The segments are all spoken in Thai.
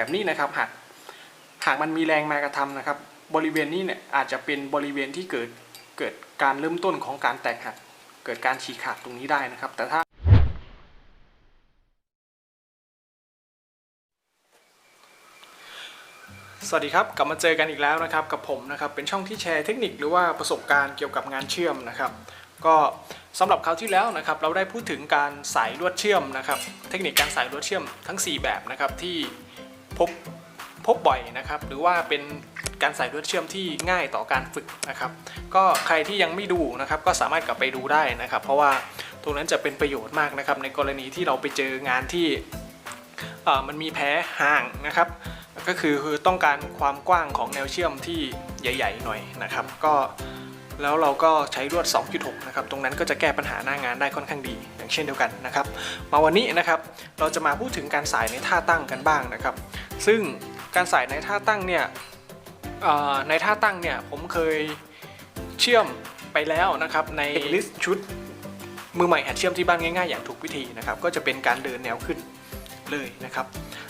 แบบนี้นะครับหากหากมันมีแรงมากระทำนะครับ บริเวณนี้เนี่ยอาจจะเป็นบริเวณที่เกิดเกิดการเริ่มต้นของการแตกหัก เกิดการฉีกขาดตรงนี้ได้นะครับ แต่ถ้า สวัสดีครับ กลับมาเจอกันอีกแล้วนะครับ กับผมนะครับเป็นช่องที่แชร์เทคนิคหรือว่าประสบการณ์เกี่ยวกับงานเชื่อมนะครับ ก็สำหรับคราวที่แล้วนะครับ เราได้พูดถึงการสายลวดเชื่อมนะครับ เทคนิคการสายลวดเชื่อมทั้ง 4 แบบนะครับที่ พบพบบ่อยนะครับ หรือว่าเป็นการใสายลวดเชื่อมที่ง่ายต่อการฝึกนะครับ ก็ใครที่ยังไม่ดูนะครับ ก็สามารถกลับไปดูได้นะครับ เพราะว่าตรงนั้นจะเป็นประโยชน์มากนะครับ ในกรณีที่เราไปเจองานที่มันมีแพ้ห่างนะครับ ก็คือคือต้องการความกว้างของแนวเชื่อมที่ใหญ่ ๆ หน่อยนะครับ ก็แล้วเราก็ใช้ลวด 2.6 นะครับ ตรงนั้นก็จะแก้ปัญหาหน้างานได้ค่อนข้างดี อย่างเช่นเดียวกันนะครับ มาวันนี้นะครับ เราจะมาพูดถึงการสายในท่าตั้งกันบ้างนะครับ ซึ่งการใสายในท่าตั้งเนี่ยในท่าตั้งเนี่ยผมเคยเชื่อมไปแล้วนะครับในลิสต์ชุดมือใหม่หัดเชื่อมที่บ้านง่ายๆอย่างถูกวิธีนะครับก็จะเป็นการเดินแนวขึ้นเลยนะครับ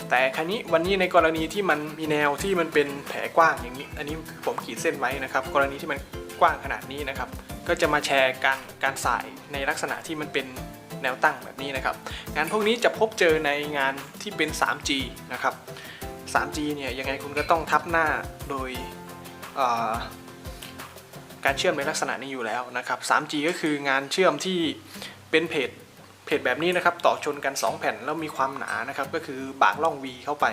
แต่ครั้นี้วันนี้ในกรณีที่มันมีแนวที่มันเป็นแผลกว้างอย่างนี้ อันนี้ผมขีดเส้นไว้นะครับ กรณีที่มันกว้างขนาดนี้นะครับ ก็จะมาแชร์การการสายในลักษณะที่มันเป็นแนวตั้งแบบนี้นะครับ งานพวกนี้จะพบเจอในงานที่เป็น 3G นะครับ 3G เนี่ยยังไงคุณก็ต้องทับหน้าโดยการเชื่อมในลักษณะนี้อยู่แล้วนะครับ 3G ก็คืองานเชื่อมที่เป็นเพจเพจแบบนี้นะครับ ต่อชนกัน 2 แผ่นแล้วมีความหนานะครับ ก็คือบากล่อง V เข้าไป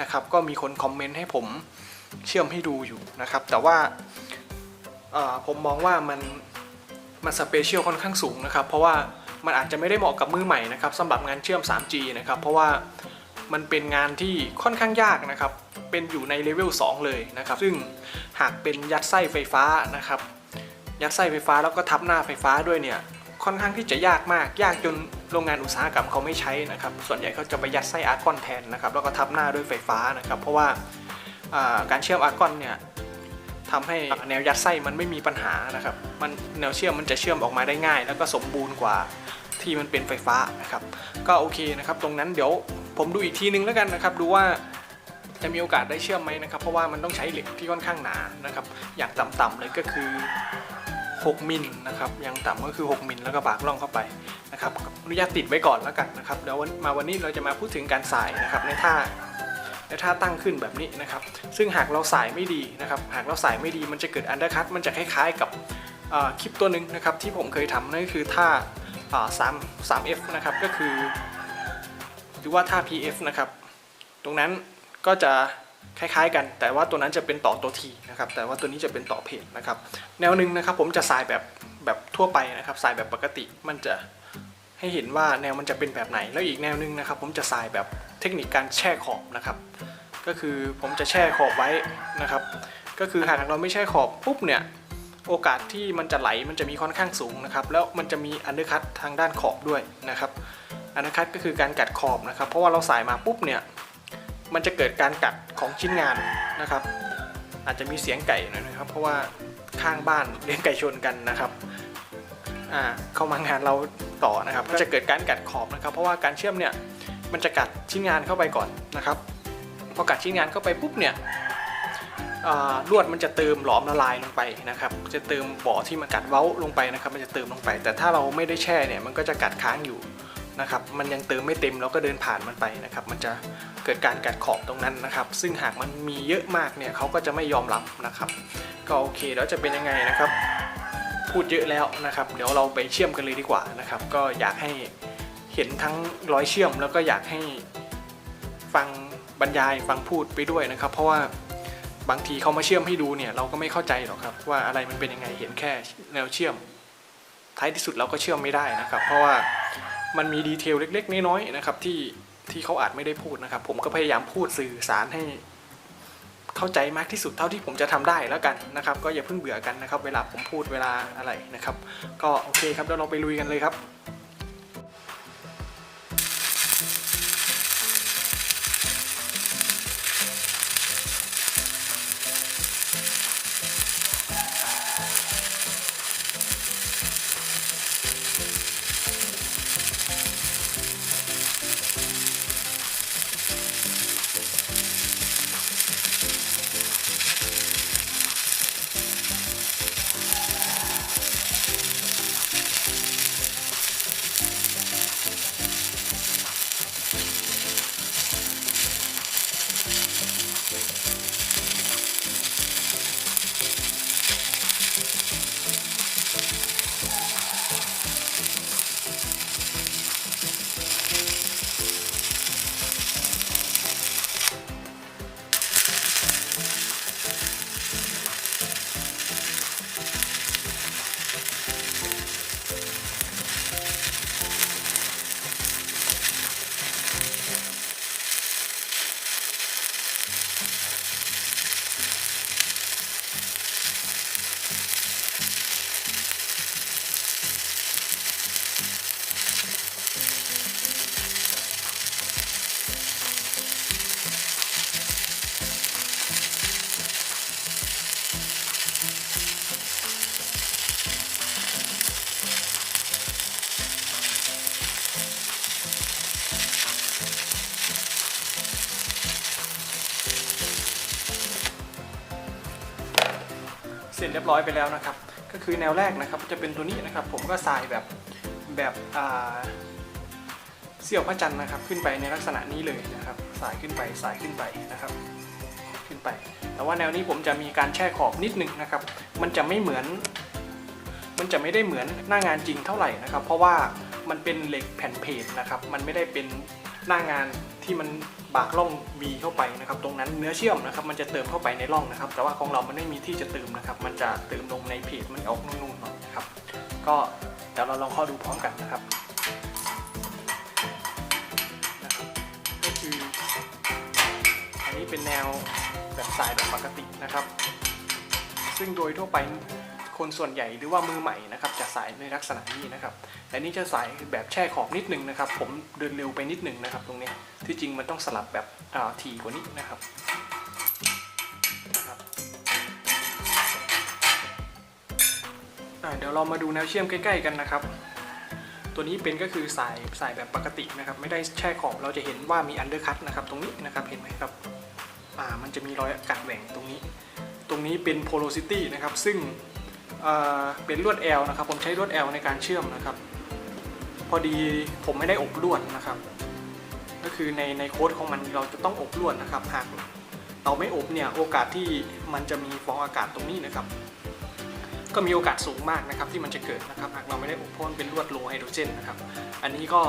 นะครับ ก็มีคนคอมเมนต์ให้ผมเชื่อมให้ดูอยู่นะครับ แต่ว่าผมมองว่ามันมันสเปเชียลค่อนข้างสูงนะครับ เพราะว่ามันอาจจะไม่ได้เหมาะกับมือใหม่นะครับสำหรับงานเชื่อม 3G นะครับ เพราะว่า มันเป็นงานที่ค่อนข้างยากนะครับ เป็นอยู่ในเลเวล2เลยนะครับ ซึ่งหากเป็นยัดไส้ไฟฟ้านะครับ ยัดไส้ไฟฟ้าแล้วก็ทับหน้าไฟฟ้าด้วยเนี่ย ค่อนข้างที่จะยากมาก ยากจนโรงงานอุตสาหกรรมเขาไม่ใช้นะครับ ส่วนใหญ่เขาจะไปยัดไส้อาร์กอนแทนนะครับ แล้วก็ทับหน้าด้วยไฟฟ้านะครับ เพราะว่าอ่าการเชื่อมอาร์กอนเนี่ยทำให้แนวยัดไส้มันไม่มีปัญหานะครับ มันแนวเชื่อมมันจะเชื่อมออกมาได้ง่าย แล้วก็สมบูรณ์กว่าที่มันเป็นไฟฟ้านะครับ ก็โอเคนะครับ ตรงนั้นเดี๋ยว ผมดูอีกทีนึงแล้วกันนะครับ ดูว่าจะมีโอกาสได้เชื่อมไหมนะครับ เพราะว่ามันต้องใช้เหล็กที่ค่อนข้างหนานะครับ อย่างต่ำๆเลยก็คือ 6มิลนะครับอยังต่ำก็คือ 6มิลแล้วก็บากล่องเข้าไปนะครับอนุญาตติดไว้ก่อนแล้วกันนะครับเดี๋ยวมาวันนี้เราจะมาพูดถึงการสายนะครับในท่าในท่าตั้งขึ้นแบบนี้นะครับ ซึ่งหากเราสายไม่ดีนะครับ หากเราสายไม่ดีมันจะเกิดอันเดอร์คัตมันจะคล้ายๆกับคลิปตัวหนึ่งนะครับที่ผมเคยทำนั่นก็คือท่าสามสาม F นะครับก็คือ หรือว่าท่า PF นะครับ ตรงนั้นก็จะคล้ายๆกัน แต่ว่าตัวนั้นจะเป็นต่อตัวทีนะครับ แต่ว่าตัวนี้จะเป็นต่อเพจนะครับ แนวหนึ่งนะครับผมจะสายแบบแบบทั่วไปนะครับ สายแบบปกติมันจะให้เห็นว่าแนวมันจะเป็นแบบไหน แล้วอีกแนวหนึ่งนะครับ ผมจะสายแบบเทคนิคการแช่ขอบนะครับ ก็คือผมจะแช่ขอบไว้นะครับ ก็คือหากเราไม่แช่ขอบปุ๊บเนี่ยโอกาสที่มันจะไหลมันจะมีค่อนข้างสูงนะครับ แล้วมันจะมีอันเดอร์คัตทางด้านขอบด้วยนะครับ อันดอร์คัตก็คือการกัดขอบนะครับ เพราะว่าเราสายมาปุ๊บเนี่ยมันจะเกิดการกัดของชิ้นงานนะครับ อาจจะมีเสียงไก่หน่อยนะครับ เพราะว่าข้างบ้านเลี้ยงไก่ชนกันนะครับเข้ามางานเราต่อนะครับ ก็จะเกิดการกัดขอบนะครับ เพราะว่าการเชื่อมเนี่ยมันจะกัดชิ้นงานเข้าไปก่อนนะครับพอกัดชิ้นงานเข้าไปปุ๊บเนี่ยลวดมันจะเติมหลอมละลายลงไปนะครับ จะเติมบ่อที่มันกัดเว้าลงไปนะครับ มันจะเติมลงไป แต่ถ้าเราไม่ได้แช่เนี่ยมันก็จะกัดค้างอยู่ นะครับมันยังเติมไม่เต็มเราก็เดินผ่านมันไปนะครับมันจะเกิดการกัดขอบตรงนั้นนะครับ ซึ่งหากมันมีเยอะมากเนี่ยเขาก็จะไม่ยอมรับนะครับ ก็โอเคแล้วจะเป็นยังไงนะครับ พูดเยอะแล้วนะครับ เดี๋ยวเราไปเชื่อมกันเลยดีกว่านะครับ ก็อยากให้เห็นทั้งร้อยเชื่อมแล้วก็อยากให้ฟังบรรยายฟังพูดไปด้วยนะครับ เพราะว่าบางทีเขามาเชื่อมให้ดูเนี่ยเราก็ไม่เข้าใจหรอกครับ ว่าอะไรมันเป็นยังไงเห็นแค่แนวเชื่อม ท้ายที่สุดเราก็เชื่อมไม่ได้นะครับ เพราะว่า มันมีดีเทลเล็กๆน้อยๆนะครับที่ที่เขาอาจไม่ได้พูดนะครับ ผมก็พยายามพูดสื่อสารให้เข้าใจมากที่สุดเท่าที่ผมจะทำได้แล้วกันนะครับ ก็อย่าเพิ่งเบื่อกันนะครับ เวลาผมพูดเวลาอะไรนะครับ ก็โอเคครับเดี๋ยวเราไปลุยกันเลยครับ เร็จเรียบร้อยไปแล้วนะครับ ก็คือแนวแรกนะครับจะเป็นตัวนี้นะครับ ผมก็สายแบบแบบเสี่ยวพระจันทร์นะครับ ขึ้นไปในลักษณะนี้เลยนะครับ สายขึ้นไปสายขึ้นไปนะครับ ขึ้นไป แต่ว่าแนวนี้ผมจะมีการแช่ขอบนิดนึงนะครับ มันจะไม่เหมือน มันจะไม่ได้เหมือนหน้างานจริงเท่าไหร่นะครับ เพราะว่ามันเป็นเหล็กแผ่นเพจนะครับ มันไม่ได้เป็นหน้างานที่มัน บากล่องบีเข้าไปนะครับ ตรงนั้นเนื้อเชื่อมนะครับมันจะเติมเข้าไปในร่องนะครับ แต่ว่าของเรามันไม่มีที่จะเติมนะครับ มันจะเติมลงในเพจมันออกนุ่นๆหน่อยนะครับ ก็เดี๋ยวเราลองข้าดูพร้อมกันนะครับนะครับก็คืออันนี้เป็นแนวแบบสายแบบปกตินะครับ ซึ่งโดยทั่วไป คนส่วนใหญ่หรือว่ามือใหม่นะครับจะสายในลักษณะนี้นะครับแต่นี่จะสายแบบแช่ขอบนิดนึงนะครับ ผมเดินเร็วไปนิดนึงนะครับ ตรงนี้ที่จริงมันต้องสลับแบบอ่าถี่กว่านี้นะครับนะครับเดี๋ยวเรามาดูแนวเชื่อมใกล้ ๆ กันนะครับ ตัวนี้เป็นก็คือสายสายแบบปกตินะครับ ไม่ได้แช่ขอบเราจะเห็นว่ามีอันเดอร์คัตนะครับ ตรงนี้นะครับเห็นไหมครับอ่ามันจะมีรอยกัดแหว่งตรงนี้ ตรงนี้เป็น porosity นะครับ ซึ่ง เป็นลวด L นะครับ ผมใช้ลวด L ในการเชื่อมนะครับ พอดีผมไม่ได้อบลวดนะครับ ก็คือในในโค้ดของมันเราจะต้องอบลวดนะครับ หากเราไม่อบเนี่ยโอกาสที่มันจะมีฟองอากาศตรงนี้นะครับ ก็มีโอกาสสูงมากนะครับ ที่มันจะเกิดนะครับหากเราไม่ได้อบพราะมันเป็นลวดโลไฮโดรเจนนะครับ อันนี้ก็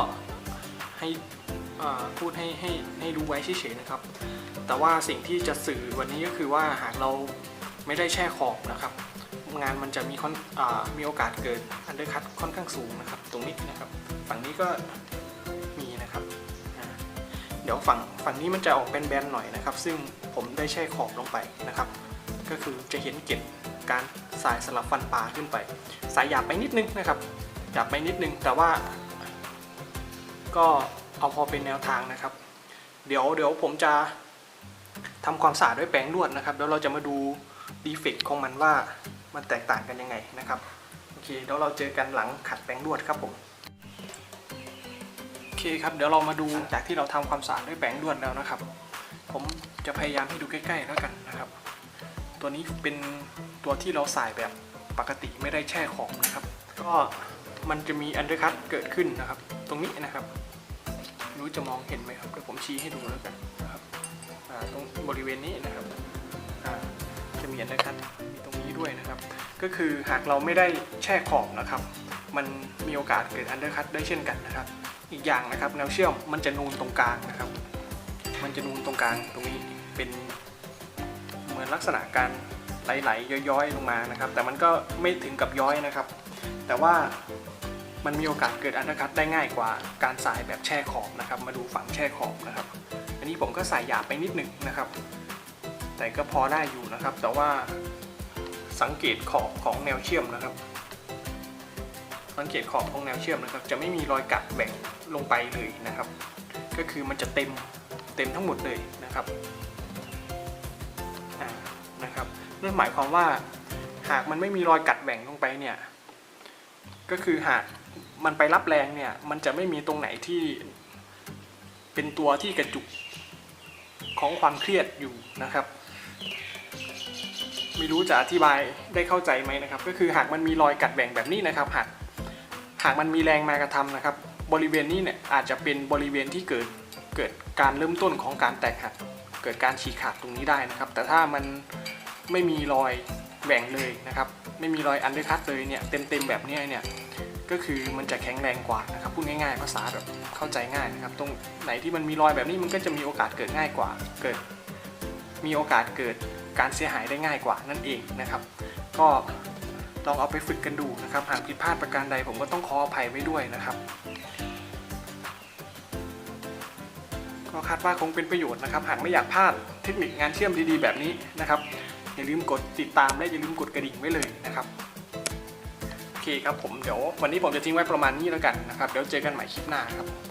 ให้พูดให้ให้ให้รู้ไว้เฉยๆนะครับ แต่ว่าสิ่งที่จะสื่อวันนี้ก็คือว่าหากเราไม่ได้แช่ขอบนะครับ งานมันจะมีคอนอามีโอกาสเกิดอันเดอร์คัตค่อนข้างสูงนะครับ ตรงนี้นะครับ ฝั่งนี้ก็มีนะครับเดี๋ยวฝั่งฝั่งนี้มันจะออกแบนๆหน่อยนะครับ ซึ่งผมได้แช่ขอบลงไปนะครับ ก็คือจะเห็นเกล็ดการสายสลับฟันปลาขึ้นไป สายหยาบไปนิดนึงนะครับหยาบไปนิดนึง แต่ว่า ก็เอาพอเป็นแนวทางนะครับ เดี๋ยวเดี๋ยวผมจะทำความสะอาดด้วยแปรงลวดนะครับ แล้วเราจะมาดูดีเฟกต์ของมันว่า มันแตกต่างกันยังไงนะครับโอเคเดี๋ยวเราเจอกันหลังขัดแปรงลวดครับผมโอเคครับเดี๋ยวเรามาดูจากที่เราทำความสะอาดด้วยแปรงลวดแล้วนะครับ ผมจะพยายามให้ดูใกล้ๆแล้วกันนะครับ ตัวนี้เป็นตัวที่เราใส่แบบปกติไม่ได้แช่ของนะครับ ก็มันจะมีอันเดอร์คัตเกิดขึ้นนะครับ ตรงนี้นะครับ รู้จะมองเห็นไหมครับเดี๋ยวผมชี้ให้ดูแล้วกันนะครับตรงบริเวณนี้นะครับจะมีอันเดอร์คัต ด้วยนะครับ ก็คือหากเราไม่ได้แช่ขอบนะครับ มันมีโอกาสเกิดอันเดอร์คัตได้เช่นกันนะครับ อีกอย่างนะครับแนวเชื่อมมันจะนูนตรงกลางนะครับ มันจะนูนตรงกลางตรงนี้เป็นเหมือนลักษณะการไหลๆย้อยๆ ลงมานะครับ แต่มันก็ไม่ถึงกับย้อยนะครับ แต่ว่ามันมีโอกาสเกิดอันเดอร์คัตได้ง่ายกว่าการสายแบบแช่ขอบนะครับ มาดูฝั่งแช่ขอบนะครับ อันนี้ผมก็ใส่หยาบไปนิดหนึ่งนะครับ แต่ก็พอได้อยู่นะครับ แต่ว่า สังเกตขอบของแนวเชื่อมนะครับ สังเกตขอบของแนวเชื่อมนะครับ จะไม่มีรอยกัดแบ่งลงไปเลยนะครับ ก็คือมันจะเต็มเต็มทั้งหมดเลยนะครับนะครับนั่นหมายความว่าหากมันไม่มีรอยกัดแบ่งลงไปเนี่ยก็คือหากมันไปรับแรงเนี่ยมันจะไม่มีตรงไหนที่เป็นตัวที่กระจุกของความเครียดอยู่นะครับ ไม่รู้จะอธิบายได้เข้าใจไหมนะครับ ก็คือหากมันมีรอยกัดแบ่งแบบนี้นะครับ หากหากมันมีแรงมากระทำนะครับ บริเวณนี้เนี่ยอาจจะเป็นบริเวณที่เกิดเกิดการเริ่มต้นของการแตกหัก เกิดการฉีกขาดตรงนี้ได้นะครับ แต่ถ้ามันไม่มีรอยแบ่งเลยนะครับ ไม่มีรอยอันเดอร์คัตเลยเนี่ยเต็มๆแบบนี้เนี่ยก็คือมันจะแข็งแรงกว่านะครับพูดง่ายๆภาษาแบบเข้าใจง่ายนะครับตรงไหนที่มันมีรอยแบบนี้มันก็จะมีโอกาสเกิดง่ายกว่าเกิด มีโอกาสเกิด การเสียหายได้ง่ายกว่านั่นเองนะครับ ก็ลองเอาไปฝึกกันดูนะครับหากผิดพลาดประการใดผมก็ต้องขออภัยไว้ด้วยนะครับ ก็คาดว่าคงเป็นประโยชน์นะครับหากไม่อยากพลาดเทคนิคงานเชื่อมดีๆ แบบนี้นะครับ อย่าลืมกดติดตามและอย่าลืมกดกระดิ่งไว้เลยนะครับโอเคครับผมเดี๋ยววันนี้ผมจะทิ้งไว้ประมาณนี้แล้วกันนะครับเดี๋ยวเจอกันใหม่คลิปหน้าครับสวัสดีครับ